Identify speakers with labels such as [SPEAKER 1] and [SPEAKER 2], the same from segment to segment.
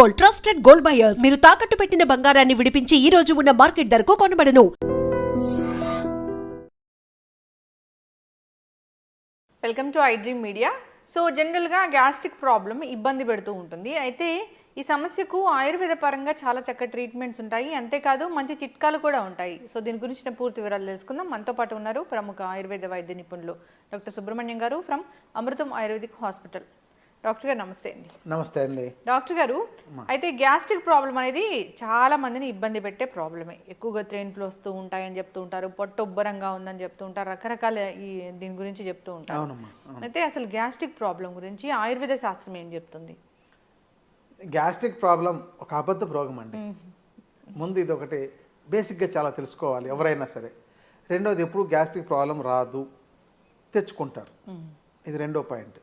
[SPEAKER 1] Gold trusted gold buyers. మీరు తాకట్టు పెట్టిన బంగారాన్ని విడిపించి ఈ రోజు ఉన్న మార్కెట్ ధరకు కొనబడను.
[SPEAKER 2] Welcome to iDream media so జనరల్గా గ్యాస్ట్రిక్ ప్రాబ్లం ఇబ్బంది పెడుతూ ఉంటుంది. అయితే ఈ సమస్యకు ఆయుర్వేద పరంగా చాలా చక్కటి ట్రీట్మెంట్స్ ఉంటాయి. అంతేకాదు మంచి చిట్కాలు కూడా ఉంటాయి. సో దీని గురించిన పూర్తి వివరాలు తెలుసుకుందాం. మనతో పాటు ఉన్నారు ప్రముఖ ఆయుర్వేద వైద్య నిపుణులు doctor Subrahmanyam garu from Amrutham ayurvedic hospital doctor garu నమస్తే అండి.
[SPEAKER 3] నమస్తే అండి.
[SPEAKER 2] డాక్టర్ గారు అయితే గ్యాస్ట్రిక్ ప్రాబ్లం అనేది చాలా మందిని ఇబ్బంది పెట్టే ప్రాబ్లమే. ఎక్కువగా త్రేన్పులు వస్తూ ఉంటాయని చెప్తూ ఉంటారు పొట్ట ఉబ్బరంగా ఉందని చెప్తూ ఉంటారు రకరకాల ఈ దీని గురించి చెప్తూ ఉంటారు. అయితే అసలు గ్యాస్ట్రిక్ ప్రాబ్లం గురించి ఆయుర్వేద శాస్త్రం ఏం చెప్తుంది?
[SPEAKER 3] గ్యాస్ట్రిక్ ప్రాబ్లం ఒక అబద్ధ రోగం అండి. ముందు ఇది ఒకటి బేసిక్గా చాలా తెలుసుకోవాలి ఎవరైనా సరే. రెండోది ఎప్పుడు గ్యాస్ట్రిక్ ప్రాబ్లం రాదు తెచ్చుకుంటారు. ఇది రెండో పాయింట్.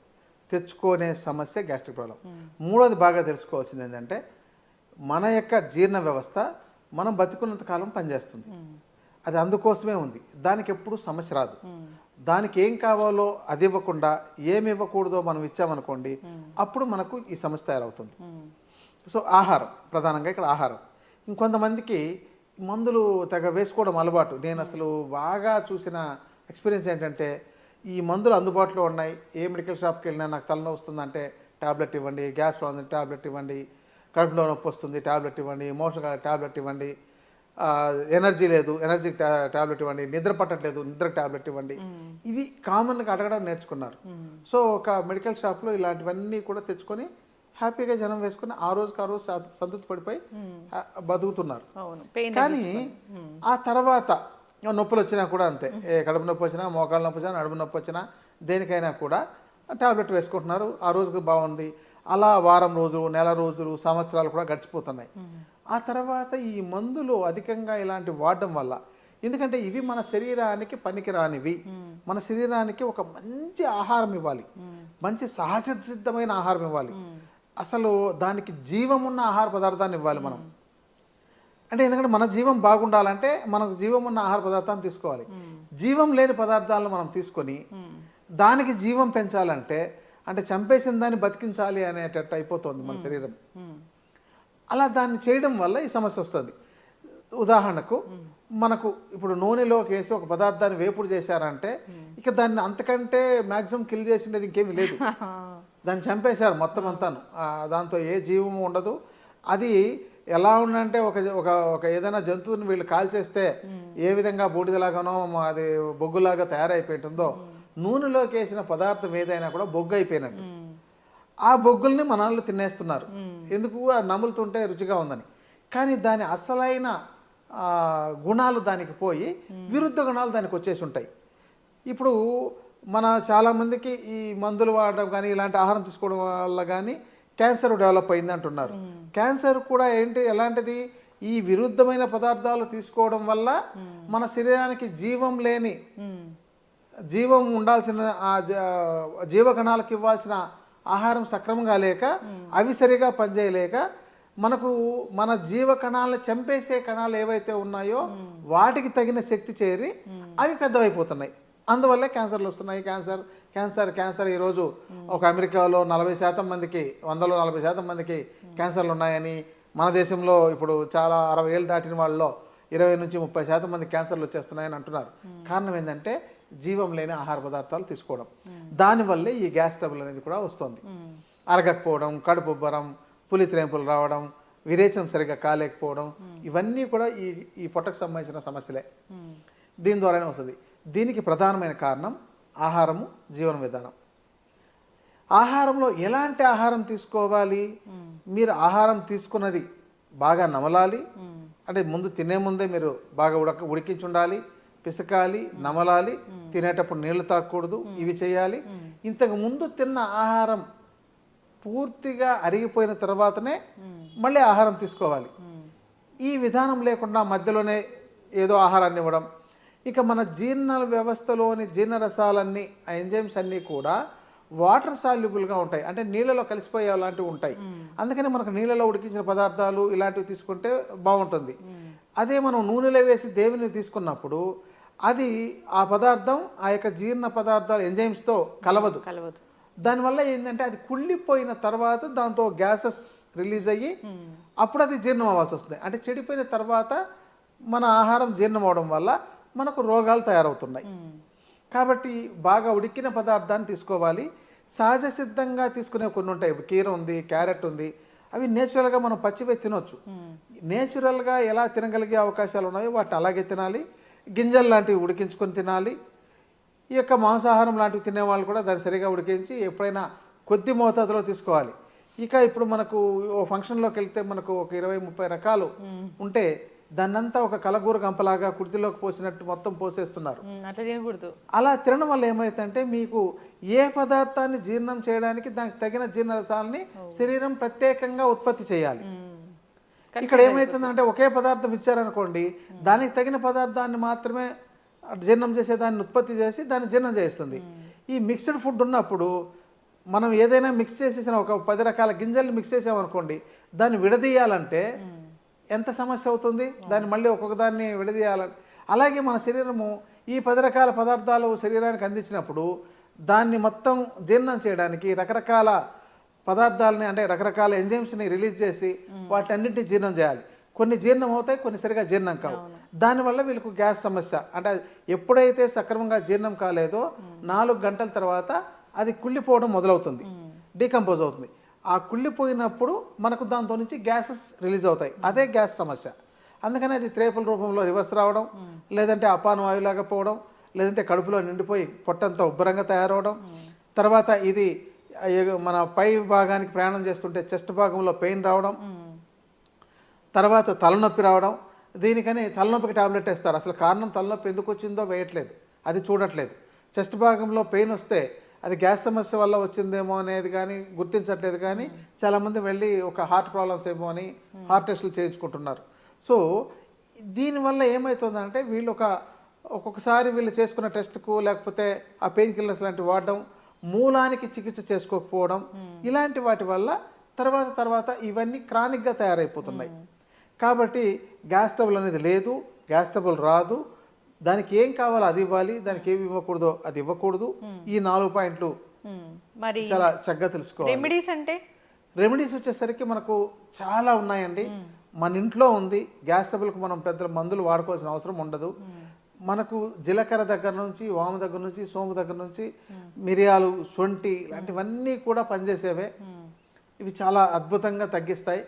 [SPEAKER 3] తెచ్చుకునే సమస్య గ్యాస్ట్రిక్ ప్రాబ్లం. మూడోది బాగా తెలుసుకోవాల్సింది ఏంటంటే మన యొక్క జీర్ణ వ్యవస్థ మనం బతికున్నంత కాలం పనిచేస్తుంది. అది అందుకోసమే ఉంది. దానికి ఎప్పుడు సమస్య రాదు. దానికి ఏం కావాలో అది ఇవ్వకుండా ఏమి ఇవ్వకూడదో మనం ఇచ్చామనుకోండి అప్పుడు మనకు ఈ సమస్య తయారవుతుంది. సో ఆహారం ప్రధానంగా ఇక్కడ ఆహారం. ఇంకొంతమందికి మందులు తెగ వేసుకోవడం అలవాటు. నేను అసలు బాగా చూసిన ఎక్స్పీరియన్స్ ఏంటంటే ఈ మందులు అందుబాటులో ఉన్నాయి. ఏ మెడికల్ షాప్కి వెళ్ళినా నాకు తలనొప్పి వస్తుందంటే టాబ్లెట్ ఇవ్వండి. గ్యాస్ ప్రాబ్లం టాబ్లెట్ ఇవ్వండి. కడుపులో నొప్పి వస్తుంది టాబ్లెట్ ఇవ్వండి. మోషన్ టాబ్లెట్ ఇవ్వండి. ఎనర్జీ లేదు ఎనర్జీ టాబ్లెట్ ఇవ్వండి. నిద్ర పట్టట్లేదు నిద్ర టాబ్లెట్ ఇవ్వండి. ఇవి కామన్గా అడగడం నేర్చుకున్నారు. సో ఒక మెడికల్ షాప్లో ఇలాంటివన్నీ కూడా తెచ్చుకొని హ్యాపీగా జనం వేసుకొని ఆ రోజుకి ఆ రోజు సంతృప్తి పడిపోయి బతుకుతున్నారు. కానీ ఆ తర్వాత నొప్పులు వచ్చినా కూడా అంతే. ఏ కడుపు నొప్పి వచ్చినా మోకాళ్ళ నొప్పి వచ్చినా నడుము నొప్పి వచ్చినా దేనికైనా కూడా టాబ్లెట్ వేసుకుంటున్నారు. ఆ రోజుకి బాగుంది. అలా వారం రోజులు నెల రోజులు సంవత్సరాలు కూడా గడిచిపోతున్నాయి. ఆ తర్వాత ఈ మందులు అధికంగా ఇలాంటి వాడడం వల్ల ఎందుకంటే ఇవి మన శరీరానికి పనికిరానివి. మన శరీరానికి ఒక మంచి ఆహారం ఇవ్వాలి. మంచి సహజ సిద్ధమైన ఆహారం ఇవ్వాలి. అసలు దానికి జీవమున్న ఆహార పదార్థాన్ని ఇవ్వాలి మనం. అంటే ఎందుకంటే మన జీవం బాగుండాలంటే మనకు జీవం ఉన్న ఆహార పదార్థాన్ని తీసుకోవాలి. జీవం లేని పదార్థాలను మనం తీసుకొని దానికి జీవం పెంచాలంటే అంటే చంపేసిన దాన్ని బతికించాలి అనేటట్టు అయిపోతుంది మన శరీరం. అలా దాన్ని చేయడం వల్ల ఈ సమస్య వస్తుంది. ఉదాహరణకు మనకు ఇప్పుడు నూనెలోకి వేసి ఒక పదార్థాన్ని వేపుడు చేశారంటే ఇక దాన్ని అంతకంటే మ్యాక్సిమం కిల్ చేసినది ఇంకేమీ లేదు. దాన్ని చంపేశారు మొత్తం అంతాను. దాంతో ఏ జీవము ఉండదు. అది ఎలా ఉందంటే ఒక ఒక ఒక ఏదైనా జంతువుని వీళ్ళు కాల్చేస్తే ఏ విధంగా బూడిదలాగానో మ- అది బొగ్గులాగా తయారైపోయింటుందో నూనెలోకి వేసిన పదార్థం ఏదైనా కూడా బొగ్గు అయిపోయినట్టు. ఆ బొగ్గుల్ని మన వాళ్ళు తినేస్తున్నారు. ఎందుకు? ఆ నములుతుంటే రుచిగా ఉందని. కానీ దాని అసలైన గుణాలు దానికి పోయి విరుద్ధ గుణాలు దానికి వచ్చేసి ఉంటాయి. ఇప్పుడు మన చాలామందికి ఈ మందులు వాడడం కానీ ఇలాంటి ఆహారం తీసుకోవడం వల్ల కానీ క్యాన్సర్ డెవలప్ అయింది అంటున్నారు. క్యాన్సర్ కూడా ఏంటి ఎలాంటిది? ఈ విరుద్ధమైన పదార్థాలు తీసుకోవడం వల్ల మన శరీరానికి జీవం లేని జీవం ఉండాల్సిన జీవకణాలకు ఇవ్వాల్సిన ఆహారం సక్రమంగా లేక అవి సరిగా పనిచేయలేక మనకు మన జీవ కణాలను చంపేసే కణాలు ఏవైతే ఉన్నాయో వాటికి తగిన శక్తి చేరి అవి పెద్దవైపోతున్నాయి. అందువల్ల క్యాన్సర్లు వస్తున్నాయి. క్యాన్సర్ క్యాన్సర్ క్యాన్సర్ ఈరోజు ఒక అమెరికాలో నలభై శాతం మందికి వందలో నలభై శాతం మందికి క్యాన్సర్లు ఉన్నాయని మన దేశంలో ఇప్పుడు చాలా అరవై ఏళ్ళు దాటిన వాళ్ళలో ఇరవై నుంచి ముప్పై శాతం మంది క్యాన్సర్లు వచ్చేస్తున్నాయని అంటున్నారు. కారణం ఏంటంటే జీవం లేని ఆహార పదార్థాలు తీసుకోవడం. దానివల్లే ఈ గ్యాస్ ట్రబుల్ అనేది కూడా వస్తుంది. అరగకపోవడం కడుపు ఉబ్బరం పులి త్రేంపులు రావడం విరేచనం సరిగ్గా కాలేకపోవడం ఇవన్నీ కూడా ఈ ఈ పొట్టకు సంబంధించిన సమస్యలే. దీని ద్వారానే వస్తుంది. దీనికి ప్రధానమైన కారణం ఆహారము జీవన విధానం. ఆహారంలో ఎలాంటి ఆహారం తీసుకోవాలి? మీరు ఆహారం తీసుకున్నది బాగా నమలాలి? అంటే ముందు తినే ముందే మీరు బాగా ఉడక ఉడికించి ఉండాలి పిసకాలి నమలాలి తినేటప్పుడు నీళ్ళు తాగకూడదు ఇవి చేయాలి. ఇంతకు ముందు తిన్న ఆహారం పూర్తిగా అరిగిపోయిన తర్వాతనే మళ్ళీ ఆహారం తీసుకోవాలి. ఈ విధానం లేకుండా మధ్యలోనే ఏదో ఆహారాన్ని ఇవ్వడం ఇక మన జీర్ణ వ్యవస్థలోని జీర్ణరసాలన్నీ ఆ ఎంజైమ్స్ అన్నీ కూడా వాటర్ సాల్యుబుల్గా ఉంటాయి. అంటే నీళ్ళలో కలిసిపోయే లాంటివి ఉంటాయి. అందుకని మనకు నీళ్ళలో ఉడికించిన పదార్థాలు ఇలాంటివి తీసుకుంటే బాగుంటుంది. అదే మనం నూనెలో వేసి దేవిని తీసుకున్నప్పుడు అది ఆ పదార్థం ఆ యొక్క జీర్ణ పదార్థాలు ఎంజైమ్స్తో కలవదు.
[SPEAKER 2] కలవదు.
[SPEAKER 3] దానివల్ల ఏంటంటే అది కుళ్ళిపోయిన తర్వాత దాంతో గ్యాసెస్ రిలీజ్ అయ్యి అప్పుడు అది జీర్ణం అవ్వాల్సి వస్తుంది. అంటే చెడిపోయిన తర్వాత మన ఆహారం జీర్ణం అవడం వల్ల మనకు రోగాలు తయారవుతున్నాయి. కాబట్టి బాగా ఉడికిన పదార్థాన్ని తీసుకోవాలి. సహజ సిద్ధంగా తీసుకునే కొన్ని ఉంటాయి. ఇప్పుడు కీర ఉంది క్యారెట్ ఉంది. అవి నేచురల్గా మనం పచ్చివే తినొచ్చు. నేచురల్గా ఎలా తినగలిగే అవకాశాలు ఉన్నాయో వాటిని అలాగే తినాలి. గింజలు లాంటివి ఉడికించుకొని తినాలి. ఈ యొక్క మాంసాహారం లాంటివి తినేవాళ్ళు కూడా దాన్ని సరిగా ఉడికించి ఎప్పుడైనా కొద్ది మోతాదులో తీసుకోవాలి. ఇక ఇప్పుడు మనకు ఓ ఫంక్షన్లోకి వెళ్తే మనకు ఒక ఇరవై ముప్పై రకాలు ఉంటే దాన్నంతా ఒక కలగూర గంపలాగా కుర్తిలోకి పోసినట్టు మొత్తం పోసేస్తున్నారు.
[SPEAKER 2] ఉమ్, అట్లా తినకూడదు.
[SPEAKER 3] అలా తినడం వల్ల ఏమైతుందంటే మీకు ఏ పదార్థాన్ని జీర్ణం చేయడానికి దానికి తగిన జీర్ణరసాలని శరీరం ప్రత్యేకంగా ఉత్పత్తి చేయాలి. ఇక్కడ ఏమవుతుందంటే ఒకే పదార్థం ఇచ్చారనుకోండి దానికి తగిన పదార్థాన్ని మాత్రమే జీర్ణం చేసే దాన్ని ఉత్పత్తి చేసి దాన్ని జీర్ణం చేస్తుంది. ఈ మిక్స్డ్ ఫుడ్ ఉన్నప్పుడు మనం ఏదైనా మిక్స్ చేసేసిన ఒక పది రకాల గింజలు మిక్స్ చేసామనుకోండి దాన్ని విడదీయాలంటే ఎంత సమస్య అవుతుంది? దాన్ని మళ్ళీ ఒక్కొక్క దాన్ని విడదీయాలంటే అలాగే మన శరీరము ఈ పది రకాల పదార్థాలు శరీరానికి అందించినప్పుడు దాన్ని మొత్తం జీర్ణం చేయడానికి రకరకాల పదార్థాలని అంటే రకరకాల ఎంజైమ్స్ని రిలీజ్ చేసి వాటన్నింటినీ జీర్ణం చేయాలి. కొన్ని జీర్ణం అవుతాయి కొన్ని సరిగా జీర్ణం కావు. దానివల్ల వీళ్ళకు గ్యాస్ సమస్య. అంటే ఎప్పుడైతే సక్రమంగా జీర్ణం కాలేదో నాలుగు గంటల తర్వాత అది కుళ్ళిపోవడం మొదలవుతుంది. డీకంపోజ్ అవుతుంది. ఆ కుళ్ళిపోయినప్పుడు మనకు దాంతో నుంచి గ్యాసెస్ రిలీజ్ అవుతాయి. అదే గ్యాస్ సమస్య. అందుకని అది త్రేపుల రూపంలో రివర్స్ రావడం లేదంటే అపాన వాయులాగా పోవడం లేదంటే కడుపులో నిండిపోయి పొట్టంతా ఉబ్బరంగా తయారవడం. తర్వాత ఇది మన పై భాగానికి ప్రయాణం చేస్తుంటే చెస్ట్ భాగంలో పెయిన్ రావడం. తర్వాత తలనొప్పి రావడం. దీనికని తలనొప్పికి టాబ్లెట్ వేస్తారు. అసలు కారణం తలనొప్పి ఎందుకు వచ్చిందో వేయట్లేదు. అది చూడట్లేదు. చెస్ట్ భాగంలో పెయిన్ వస్తే అది గ్యాస్ సమస్య వల్ల వచ్చిందేమో అనేది కానీ గుర్తించట్లేదు కానీ చాలామంది వెళ్ళి ఒక హార్ట్ ప్రాబ్లమ్స్ ఏమో అని హార్ట్ టెస్టులు చేయించుకుంటున్నారు. సో దీనివల్ల ఏమవుతుందంటే వీళ్ళు ఒక ఒక్కొక్కసారి వీళ్ళు చేసుకున్న టెస్ట్కు లేకపోతే ఆ పెయిన్ కిల్లర్స్ లాంటివి వాడడం మూలానికి చికిత్స చేసుకోకపోవడం ఇలాంటి వాటి వల్ల తర్వాత తర్వాత ఇవన్నీ క్రానిక్గా తయారైపోతున్నాయి. కాబట్టి గ్యాస్ ట్రబుల్ అనేది లేదు గ్యాస్ ట్రబుల్ రాదు దానికి ఏం కావాలో అది ఇవ్వాలి దానికి ఏమి ఇవ్వకూడదో అది ఇవ్వకూడదు. ఈ నాలుగు పాయింట్లు.
[SPEAKER 2] మరి
[SPEAKER 3] చాలా చక్కగా తెలుసుకోవాలి.
[SPEAKER 2] రెమెడీస్ అంటే?
[SPEAKER 3] రెమెడీస్ వచ్చేసరికి మనకు చాలా ఉన్నాయండి. మన ఇంట్లో ఉంది గ్యాస్ ట్రబుల్కి మనం పెద్ద మందులు వాడుకోవాల్సిన అవసరం ఉండదు. మనకు జీలకర్ర దగ్గర నుంచి వాము దగ్గర నుంచి సోము దగ్గర నుంచి మిరియాలు సొంటి ఇలాంటివన్నీ కూడా పనిచేసేవే. ఇవి చాలా అద్భుతంగా తగ్గిస్తాయి.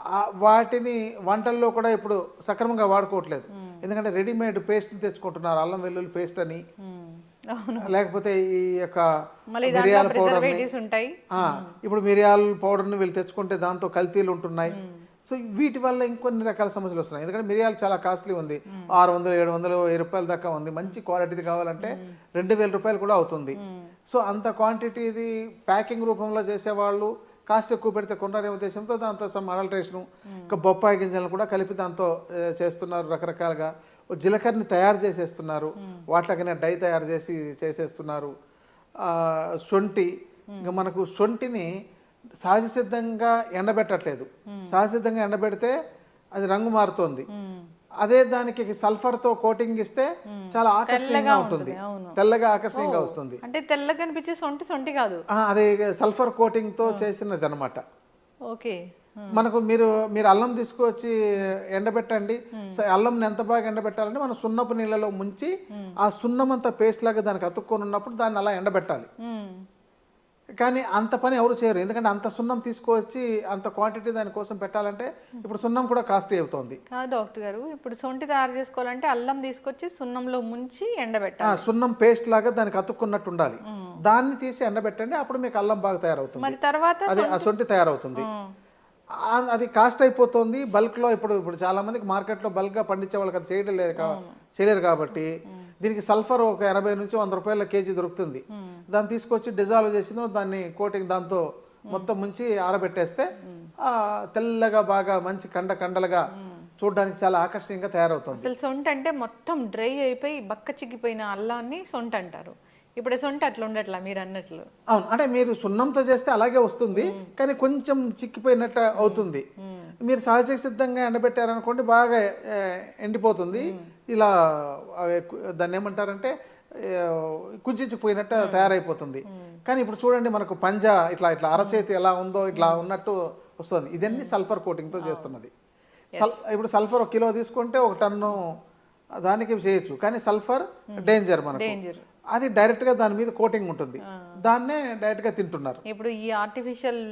[SPEAKER 3] ఆ వాటిని వంటల్లో కూడా ఇప్పుడు సక్రమంగా వాడుకోవట్లేదు. ఎందుకంటే రెడీమేడ్ పేస్ట్ తెచ్చుకుంటున్నారు అల్లం వెల్లుల్లి పేస్ట్ అని. లేకపోతే ఈ యొక్క మిరియాల ఆ, ఇప్పుడు మిరియాల పౌడర్ని వీళ్ళు తెచ్చుకుంటే దాంతో కల్తీలు ఉంటున్నాయి. సో వీటి వల్ల ఇంకొన్ని రకాల సమస్యలు వస్తున్నాయి. ఎందుకంటే మిరియాలు చాలా కాస్ట్లీ ఉంది. ఆరు వందలు ఏడు వందలు వెయ్యి రూపాయల దాకా ఉంది. మంచి క్వాలిటీది కావాలంటే రెండు వేల రూపాయలు కూడా అవుతుంది. సో అంత క్వాంటిటీది ప్యాకింగ్ రూపంలో చేసేవాళ్ళు కాస్ట్ ఎక్కువ పెడితే కొన్నారనే ఉద్దేశంతో దాంతో సమ్ అడల్ట్రేషను ఇంకా బొప్పాయి గింజలను కూడా కలిపి దాంతో చేస్తున్నారు రకరకాలుగా. జీలకర్రని తయారు చేసేస్తున్నారు. వాటికనే డై తయారు చేసి చేసేస్తున్నారు. సొంటి ఇంకా మనకు సొంటిని సహజ సిద్ధంగా ఎండబెట్టట్లేదు. సహజ సిద్ధంగా ఎండబెడితే అది రంగు మారుతోంది. అదే దానికి సల్ఫర్తో కోటింగ్ ఇస్తే చాలా ఆకర్షణీయంగా ఉంటుంది. తెల్లగా ఆకర్షణీయంగా వస్తుంది.
[SPEAKER 2] అంటే తెల్లగా కనిపించే సొంటి సొంటి కాదు.
[SPEAKER 3] అది సల్ఫర్ కోటింగ్తో చేసినది అనమాట
[SPEAKER 2] ఓకే.
[SPEAKER 3] మనకు మీరు మీరు అల్లం తీసుకొచ్చి ఎండబెట్టండి. సో అల్లంని ఎంత బాగా ఎండబెట్టాలంటే మనం సున్నపు నీళ్ళలో ముంచి ఆ సున్నం అంతా పేస్ట్ లాగా దానికి అతుక్కొని ఉన్నప్పుడు దాన్ని అలా ఎండబెట్టాలి. కానీ అంత పని ఎవరు చేయరు. ఎందుకంటే అంత సున్నం తీసుకొచ్చి అంత క్వాంటిటీ దానికోసం పెట్టాలంటే ఇప్పుడు సున్నం కూడా కాస్ట్లీ అవుతుంది.
[SPEAKER 2] డాక్టర్ గారు ఇప్పుడు సొంటి తయారు చేసుకోవాలంటే అల్లం తీసుకొచ్చి సున్నంలో ముంచి ఎండబెట్టాలి
[SPEAKER 3] సున్నం పేస్ట్ లాగా దానికి అతుక్కున్నట్టు ఉండాలి. దాన్ని తీసి ఎండబెట్టండి అప్పుడు మీకు అల్లం బాగా తయారవుతుంది.
[SPEAKER 2] మరి తర్వాత
[SPEAKER 3] అది ఆ సొంటి తయారవుతుంది. అది కాస్ట్ అయిపోతుంది బల్క్లో ఇప్పుడు ఇప్పుడు చాలా మందికి మార్కెట్లో బల్క్గా పండించే వాళ్ళకి అది చేయడం లేదు చేయలేరు కాబట్టి దీనికి సల్ఫర్ ఒక ఎనభై నుంచి వంద రూపాయల కేజీ దొరుకుతుంది. దాన్ని తీసుకొచ్చి డిజాల్వ్ చేసిందో దాన్ని కోటింగ్ దాంతో మొత్తం ముంచి ఆరబెట్టేస్తే ఆ తెల్లగా బాగా మంచి కండ కండలుగా చూడడానికి చాలా ఆకర్షణీయంగా తయారవుతుంది.
[SPEAKER 2] అసలు సొంట అంటే మొత్తం డ్రై అయిపోయి బక్క చిక్కిపోయిన అల్లాన్ని సొంట అంటారు. ఇప్పుడు సొంట అట్లా ఉండట్లా మీరు అన్నట్లు.
[SPEAKER 3] అవును అంటే మీరు సున్నంతో చేస్తే అలాగే వస్తుంది కానీ కొంచెం చిక్కిపోయినట్టు అవుతుంది. మీరు సహజ సిద్ధంగా ఎండబెట్టారనుకోండి బాగా ఎండిపోతుంది. ఇలా దాన్ని ఏమంటారంటే ఏ, కుచించిపోయినట్టు తయారైపోతుంది. కానీ ఇప్పుడు చూడండి మనకు పంజా ఇట్లా ఇట్లా అరచేతి ఎలా ఉందో ఇట్లా ఉన్నట్టు వస్తుంది. ఇదన్నీ సల్ఫర్ కోటింగ్తో చేస్తున్నది. సల్ ఇప్పుడు సల్ఫర్ ఒక కిలో తీసుకుంటే ఒక టన్ను దానికి చేయొచ్చు. కానీ సల్ఫర్ డేంజర్ మనకు. అది డైరెక్ట్గా దాని మీద కోటింగ్ ఉంటుంది. దాన్నే డైరెక్ట్గా తింటున్నారు.
[SPEAKER 2] ఇప్పుడు ఈ ఆర్టిఫిషియల్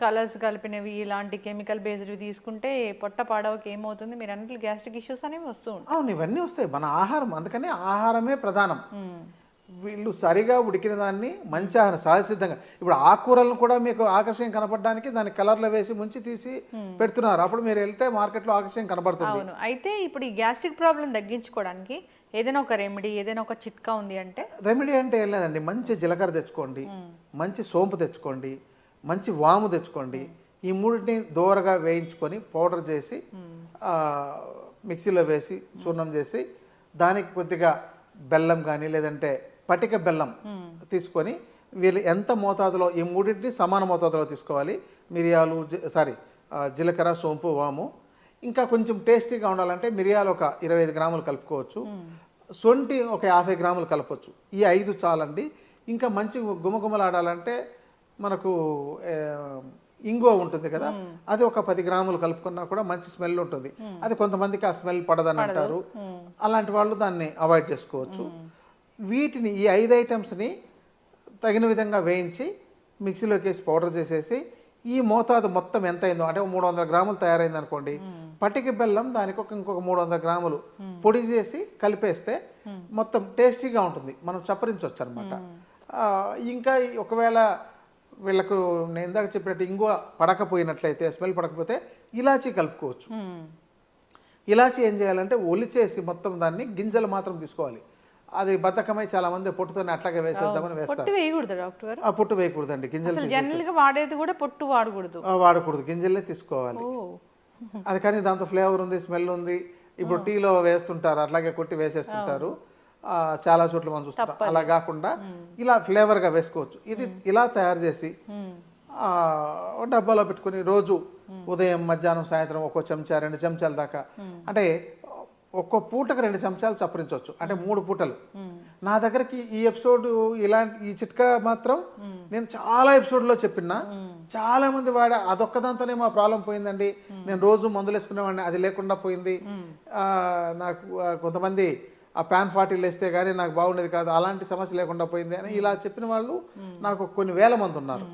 [SPEAKER 2] కలర్స్ కలిపినవి ఇలాంటి కెమికల్ బేస్డ్ తీసుకుంటే పొట్ట పాడవకి ఏమవుతుంది? మీరు అన్నట్లు గ్యాస్ట్రిక్ ఇష్యూస్ అనేవి వస్తూ ఉంటాయి.
[SPEAKER 3] అవును ఇవన్నీ వస్తాయి. మన ఆహారం అందుకని ఆహారమే ప్రధానం. వీళ్ళు సరిగా ఉడికిన దాన్ని మంచి ఆహారం సహజసిద్ధంగా. ఇప్పుడు ఆకుకూరలను కూడా మీకు ఆకర్షణ కనపడడానికి దాని కలర్లో వేసి ముంచి తీసి పెడుతున్నారు. అప్పుడు మీరు వెళ్తే మార్కెట్లో ఆకర్షణ కనపడుతుంది
[SPEAKER 2] అవును. అయితే ఇప్పుడు ఈ గ్యాస్ట్రిక్ ప్రాబ్లం తగ్గించుకోవడానికి ఏదైనా ఒక రెమెడీ ఏదైనా ఒక చిట్కా ఉంది అంటే?
[SPEAKER 3] రెమెడీ అంటే ఏం లేదండి. మంచి జీలకర్ర తెచ్చుకోండి. మంచి సోంపు తెచ్చుకోండి. మంచి వాము తెచ్చుకోండి. ఈ మూడింటిని దోరగా వేయించుకొని పౌడర్ చేసి మిక్సీలో వేసి చూర్ణం చేసి దానికి కొద్దిగా బెల్లం కానీ లేదంటే పటిక బెల్లం తీసుకొని వీళ్ళు ఎంత మోతాదులో ఈ మూడింటిని సమాన మోతాదులో తీసుకోవాలి. మిరియాలు సారీ జీలకర్ర సోంపు వాము. ఇంకా కొంచెం టేస్టీగా ఉండాలంటే మిరియాలు ఒక ఇరవై ఐదు గ్రాములు కలుపుకోవచ్చు. సొంటి ఒక యాభై గ్రాములు కలపచ్చు. ఈ ఐదు చాలండి. ఇంకా మంచి గుమగుమలాడాలంటే మనకు ఇంగువ ఉంటుంది కదా అది ఒక పది గ్రాములు కలుపుకున్నా కూడా మంచి స్మెల్ ఉంటుంది. అది కొంతమందికి ఆ స్మెల్ పడదని అంటారు. అలాంటి వాళ్ళు దాన్ని అవాయిడ్ చేసుకోవచ్చు. వీటిని ఈ ఐదు ఐటమ్స్ని తగిన విధంగా వేయించి మిక్సీలోకి వేసి పౌడర్ చేసేసి ఈ మోతాదు మొత్తం ఎంత అయిందో అంటే మూడు వందల గ్రాములు తయారైంది అనుకోండి. పటికి బెల్లం దానికి ఒక ఇంకొక మూడు వందల గ్రాములు పొడి చేసి కలిపేస్తే మొత్తం టేస్టీగా ఉంటుంది. మనం చప్పరించవచ్చు అనమాట ఇంకా ఒకవేళ వీళ్ళకు నేను ఇందాక చెప్పినట్టు ఇంగువ పడకపోయినట్లయితే స్మెల్ పడకపోతే ఇలాచీ కలుపుకోవచ్చు. ఇలాచి ఏం చేయాలంటే ఒలిచేసి మొత్తం దాన్ని గింజలు మాత్రం తీసుకోవాలి. అది బద్ధకమై చాలా మంది పొట్టుతోనే అట్లాగే వేసేద్దామని వేస్తారు.
[SPEAKER 2] పొట్టు వేయకూడదు డాక్టర్ గారు.
[SPEAKER 3] ఆ పొట్టు వేయకూడదండి గింజలు
[SPEAKER 2] వాడేది కూడా పొట్టు వాడకూడదు.
[SPEAKER 3] ఆ, వాడకూడదు గింజలే తీసుకోవాలి. అది కానీ దాంతో ఫ్లేవర్ ఉంది స్మెల్ ఉంది. ఇప్పుడు టీలో వేస్తుంటారు అట్లాగే కొట్టి వేసేస్తుంటారు. చాలా చోట్ల మనం చూస్తాం. అలా కాకుండా ఇలా ఫ్లేవర్గా వేసుకోవచ్చు. ఇది ఇలా తయారు చేసి డబ్బాలో పెట్టుకుని రోజు ఉదయం మధ్యాహ్నం సాయంత్రం ఒక్కో చెంచా రెండు చెంచాల దాకా. అంటే ఒక్కో పూటకు రెండు చెంచాలు చప్పరించవచ్చు. అంటే మూడు పూటలు. నా దగ్గరకి ఈ ఎపిసోడ్ ఇలాంటి ఈ చిట్కా మాత్రం నేను చాలా ఎపిసోడ్లో చెప్పినా చాలా మంది వాడా అదొక్కదాంతోనే మా ప్రాబ్లం పోయిందండి. నేను రోజు మందులు వేసుకునేవాడిని అది లేకుండా పోయింది. ఆ, నాకు కొంతమంది ఆ ప్యాన్ ఫార్టీలు వేస్తే కానీ నాకు బాగుండేది కాదు అలాంటి సమస్య లేకుండా పోయింది అని ఇలా చెప్పిన వాళ్ళు నాకు కొన్ని వేల మంది ఉన్నారు.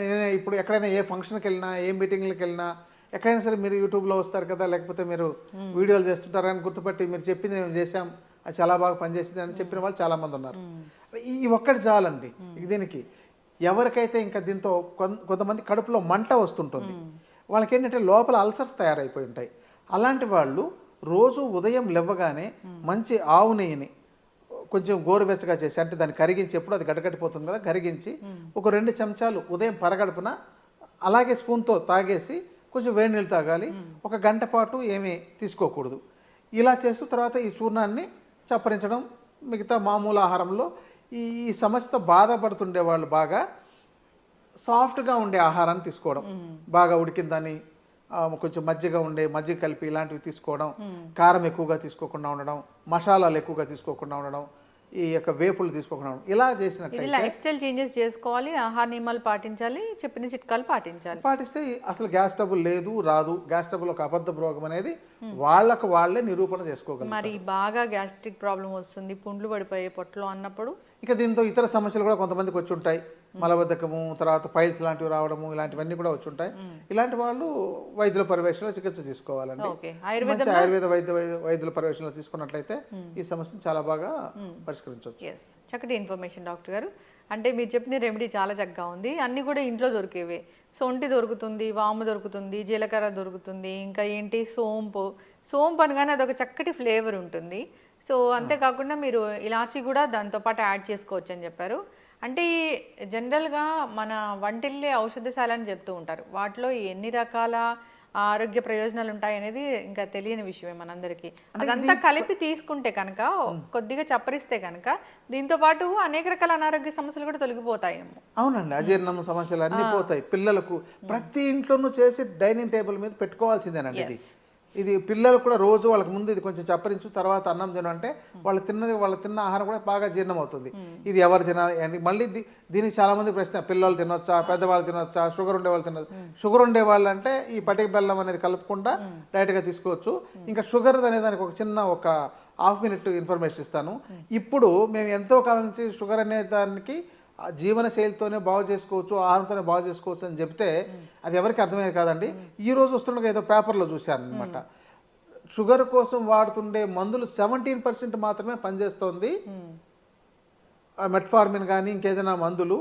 [SPEAKER 3] నేను ఇప్పుడు ఎక్కడైనా ఏ ఫంక్షన్కి వెళ్ళినా ఏ మీటింగ్లకు వెళ్ళినా ఎక్కడైనా సరే మీరు యూట్యూబ్లో వస్తారు కదా లేకపోతే మీరు వీడియోలు చేస్తుంటారు అని గుర్తుపట్టి మీరు చెప్పింది మేము చేసాం అది చాలా బాగా పనిచేసింది అని చెప్పిన వాళ్ళు చాలా మంది ఉన్నారు. ఈ ఒక్కటి చాలండి దీనికి ఎవరికైతే ఇంకా దీంతో కొంతమంది కడుపులో మంట వస్తుంటుంది. వాళ్ళకి ఏంటంటే లోపల అల్సర్స్ తయారైపోయి ఉంటాయి. అలాంటి వాళ్ళు రోజు ఉదయం లేవగానే మంచి ఆవు నెయ్యిని కొంచెం గోరువెచ్చగా చేసి అంటే దాన్ని కరిగించి ఎప్పుడు అది గడగడిపోతుంది కదా కరిగించి ఒక రెండు చెంచాలు ఉదయం పరగడుపున అలాగే స్పూన్తో తాగేసి కొంచెం వేడి నీళ్ళు తాగాలి. ఒక గంట పాటు ఏమీ తీసుకోకూడదు. ఇలా చేస్తూ తర్వాత ఈ చూర్ణాన్ని చప్పరించడం మిగతా మామూలు ఆహారంలో ఈ ఈ సమస్యతో బాధపడుతుండే వాళ్ళు బాగా సాఫ్ట్గా ఉండే ఆహారాన్ని తీసుకోవడం. బాగా ఉడికిందని కొంచెం మజ్జిగ ఉండే మజ్జిగ కలిపి ఇలాంటివి తీసుకోవడం కారం ఎక్కువగా తీసుకోకుండా ఉండడం మసాలాలు ఎక్కువగా తీసుకోకుండా ఉండడం ఈ యొక్క వేపులు తీసుకోకుండా ఉండడం ఇలా చేసినట్లయితే
[SPEAKER 2] లైఫ్ స్టైల్ చేంజెస్ చేసుకోవాలి ఆహార నియమాలు పాటించాలి చెప్పిన చిట్కాలు పాటించాలి.
[SPEAKER 3] పాటిస్తే అసలు గ్యాస్ ట్రబుల్ లేదు రాదు. గ్యాస్ ట్రబుల్ ఒక అబద్ధ రోగం అనేది వాళ్ళకు వాళ్ళే నిరూపణ చేసుకోగలరు
[SPEAKER 2] మరి బాగా గ్యాస్ట్రిక్ ప్రాబ్లం వస్తుంది పుండ్లు పడిపోయే పొట్టలో అన్నప్పుడు.
[SPEAKER 3] ఇక దీంతో ఇతర సమస్యలు కూడా కొంతమందికి వచ్చి ఉంటాయి. మలబద్ధకము తర్వాత పైల్స్ లాంటివి రావడము ఇలాంటివన్నీ కూడా వచ్చి ఉంటాయి ఇలాంటి వాళ్ళు వైద్యుల పర్యవేక్షణలో చికిత్స తీసుకోవాలండి.
[SPEAKER 2] ఓకే.
[SPEAKER 3] మంచి ఆయుర్వేద వైద్య వైద్య- వైద్యుల పర్యవేక్షణలో తీసుకున్నట్లయితే ఈ సమస్యను చాలా బాగా పరిష్కరించవచ్చు.
[SPEAKER 2] చక్కటి ఇన్ఫర్మేషన్ డాక్టర్ గారు. అంటే మీరు చెప్పిన రెమెడీ చాలా చక్కగా ఉంది. అన్నీ కూడా ఇంట్లో దొరికేవే. సొంటి దొరుకుతుంది వాము దొరుకుతుంది జీలకర్ర దొరుకుతుంది ఇంకా ఏంటి? సోంపు. సోంపు అనగానే అదొక చక్కటి ఫ్లేవర్ ఉంటుంది. సో అంతేకాకుండా మీరు ఇలాచీ కూడా దాంతో పాటు యాడ్ చేసుకోవచ్చు అని చెప్పారు. అంటే జనరల్గా మన వంటిల్లే ఔషధశాల అని చెప్తూ ఉంటారు. వాటిలో ఎన్ని రకాల ఆరోగ్య ప్రయోజనాలు ఉంటాయి అనేది ఇంకా తెలియని విషయమే మనందరికీ. అదంతా కలిపి తీసుకుంటే కనుక కొద్దిగా చప్పరిస్తే కనుక దీంతో పాటు అనేక రకాల అనారోగ్య సమస్యలు కూడా తొలగిపోతాయేమో.
[SPEAKER 3] అవునండి. అజీర్ణం సమస్యలు అన్నీ పోతాయి. పిల్లలకు ప్రతి ఇంట్లోనూ చేసి డైనింగ్ టేబుల్ మీద పెట్టుకోవాల్సిందేనండి ఇది. ఇది పిల్లలు కూడా రోజు వాళ్ళకి ముందు ఇది కొంచెం చప్పరించు తర్వాత అన్నం తిను అంటే వాళ్ళు తిన్నది వాళ్ళు తిన్న ఆహారం కూడా బాగా జీర్ణం అవుతుంది ఇది ఎవరు తినాలి అని మళ్ళీ దీనికి చాలా మంది ప్రశ్న పిల్లలు తినొచ్చా పెద్దవాళ్ళు తినొచ్చా షుగర్ ఉండే వాళ్ళు తినొచ్చు? షుగర్ ఉండే వాళ్ళు అంటే ఈ పటిక బెల్లం అనేది కలుపుకుండా డైరెక్ట్గా తీసుకోవచ్చు. ఇంకా షుగర్ అనే దానికి ఒక చిన్న ఒక హాఫ్ మినిట్ ఇన్ఫర్మేషన్ ఇస్తాను. ఇప్పుడు మేము ఎంతో కాలం నుంచి షుగర్ అనే దానికి ఆ జీవన శైలితోనే బాగు చేసుకోవచ్చు ఆహారంతోనే బాగు చేసుకోవచ్చు అని చెప్తే అది ఎవరికి అర్థమయ్యేది కాదండి. ఈ రోజు వస్తుండగా ఏదో పేపర్లో చూశాను అనమాట షుగర్ కోసం వాడుతుండే మందులు సెవెంటీన్ పర్సెంట్ మాత్రమే పనిచేస్తోంది. మెట్ఫార్మిన్ కానీ ఇంకేదైనా మందులు.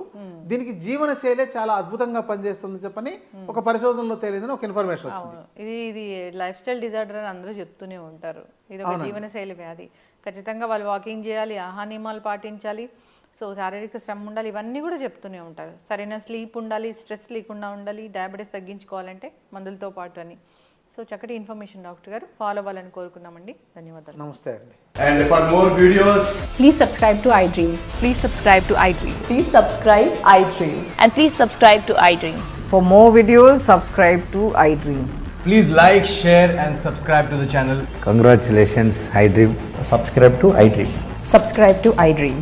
[SPEAKER 3] దీనికి జీవన శైలే చాలా అద్భుతంగా పనిచేస్తుంది చెప్పని ఒక పరిశోధనలో తేలిందని ఒక ఇన్ఫర్మేషన్ వచ్చింది.
[SPEAKER 2] ఇది ఇది లైఫ్ స్టైల్ డిజార్డర్ అని అందరూ చెప్తూనే ఉంటారు. ఇది ఒక జీవనశైలి వ్యాధి. ఖచ్చితంగా వాళ్ళు వాకింగ్ చేయాలి ఆహార నియమాలు పాటించాలి. సో శారీరక శ్రమ ఉండాలి ఇవన్నీ కూడా చెప్తూనే ఉంటారు. సరైన స్లీప్ ఉండాలి స్ట్రెస్ లేకుండా ఉండాలి డయాబెటీస్ తగ్గించుకోవాలంటే మందులతో పాటు అని. సో చక్కటి ఇన్ఫర్మేషన్ డాక్టర్ గారు ఫాలో అవ్వాలని కోరుకున్నామండి ధన్యవాదాలు.
[SPEAKER 3] నమస్తే అండి.
[SPEAKER 4] And for more videos
[SPEAKER 5] please subscribe to
[SPEAKER 6] iDream please subscribe to
[SPEAKER 5] iDream please
[SPEAKER 6] subscribe iDream and please
[SPEAKER 7] subscribe to iDream for more
[SPEAKER 4] videos subscribe to iDream please like share
[SPEAKER 8] and subscribe
[SPEAKER 9] to the channel
[SPEAKER 7] congratulations iDream
[SPEAKER 9] subscribe to iDream subscribe to
[SPEAKER 10] iDream